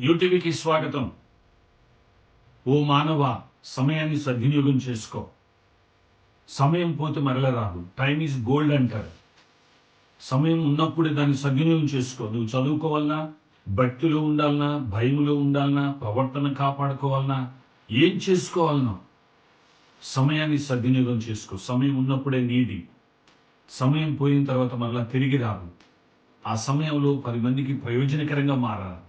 యూటీవీకి స్వాగతం. ఓ మానవ సమయాన్ని సద్వినియోగం చేసుకో. సమయం పోతే మరల రాదు టైం ఈజ్ గోల్డ్ అంటారు. సమయం ఉన్నప్పుడే దాన్ని సద్వినియోగం చేసుకో. నువ్వు చదువుకోవాలన్నా భక్తిలో ఉండాలన్నా భయములో ఉండాలన్నా ప్రవర్తన కాపాడుకోవాలన్నా ఏం చేసుకోవాలన్నా సమయాన్ని సద్వినియోగం చేసుకో. సమయం ఉన్నప్పుడే నీది. సమయం పోయిన తర్వాత మరలా తిరిగి రాదు ఆ సమయంలో పది మందికి ప్రయోజనకరంగా మారాలి.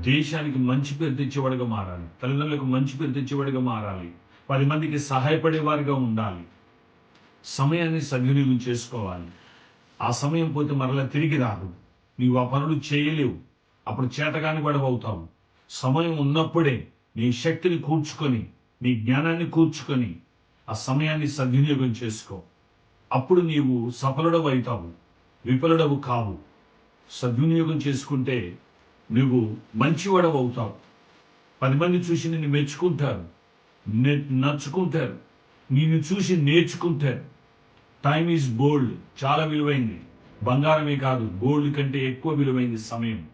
దేశానికి మంచి పేరు తెచ్చేవాడిగా మారాలి. తల్లిదండ్రులకు మంచి పేరు తెచ్చేవాడిగా మారాలి. పది మందికి సహాయపడేవారిగా ఉండాలి. సమయాన్ని సద్వినియోగం చేసుకోవాలి. ఆ సమయం పోతే మరలా తిరిగి రాదు. నీవు ఆ పనులు చేయలేవు. అప్పుడు చేతగాని కూడా అవుతావు. సమయం ఉన్నప్పుడే నీ శక్తిని కూర్చుకొని నీ జ్ఞానాన్ని కూర్చుకొని ఆ సమయాన్ని సద్వినియోగం చేసుకో. అప్పుడు నీవు సఫలుడవు అవుతావు. విఫలుడవు కావు. సద్వినియోగం చేసుకుంటే నువ్వు మంచివాడవు అవుతావు. పది మంది చూసి నిన్ను మెచ్చుకుంటారు. నే- నచ్చుకుంటారు. నిన్ను చూసి నేర్చుకుంటారు. టైం ఈజ్ గోల్డ్ చాలా విలువైంది. బంగారమే కాదు గోల్డ్ కంటే ఎక్కువ విలువైంది సమయం.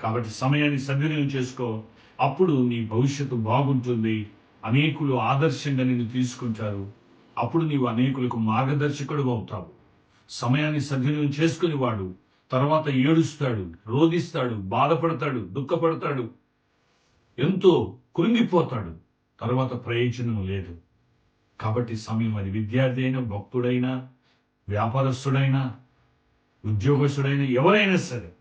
కాబట్టి సమయాన్ని సద్వినియోగం చేసుకో. అప్పుడు నీ భవిష్యత్తు బాగుంటుంది. అనేకులు ఆదర్శంగా నిన్ను తీసుకుంటారు. అప్పుడు నీవు అనేకులకు మార్గదర్శకుడు అవుతావు సమయాన్ని సద్వినియోగం చేసుకుని వాడు తర్వాత ఏడుస్తాడు రోధిస్తాడు బాధపడతాడు దుఃఖపడతాడు ఎంతో కృంగిపోతాడు. తర్వాత ప్రయోజనం లేదు. కాబట్టి సమయం అది విద్యార్థి అయినా భక్తుడైనా వ్యాపారస్తుడైనా ఉద్యోగస్తుడైనా ఎవరైనా సరే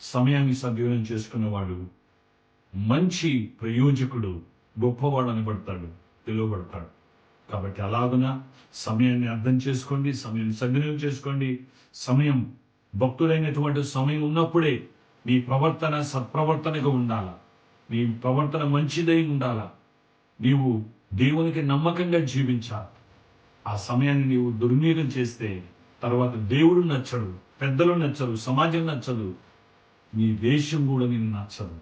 సమయాన్ని సద్వినియోగం చేసుకున్నవాడు మంచి ప్రయోజకుడు గొప్పవాడు అనబడతాడు పిలువబడతాడు. కాబట్టి అలాగున? సమయాన్ని అర్థం చేసుకోండి సమయాన్ని సద్వినియోగం చేసుకోండి. సమయం భక్తుడైనటువంటి సమయం ఉన్నప్పుడే నీ ప్రవర్తన సత్ప్రవర్తనగా ఉండాల? నీ ప్రవర్తన మంచిదై ఉండాల? నీవు దేవునికి నమ్మకంగా జీవించాలి? ఆ సమయాన్ని నీవు దుర్వినియోగం చేస్తే తర్వాత దేవుడు నచ్చడు పెద్దలు నచ్చరు సమాజం నచ్చదు నీ దేశం కూడా నేను నచ్చదు.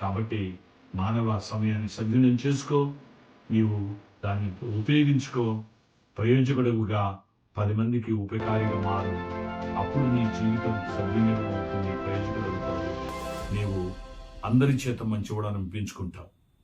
కాబట్టి మానవ సమయాన్ని సద్వినియోగం చేసుకో నీవు దాన్ని ఉపయోగించుకో ప్రయోజకుడుగా పది మందికి ఉపకారిగా మారు అప్పుడు నీ జీవితం సద్వినియోగం అవుతుంది ప్రయోజకులు అవుతావు నీవు అందరి చేత మంచివాడు అనిపించుకుంటావు.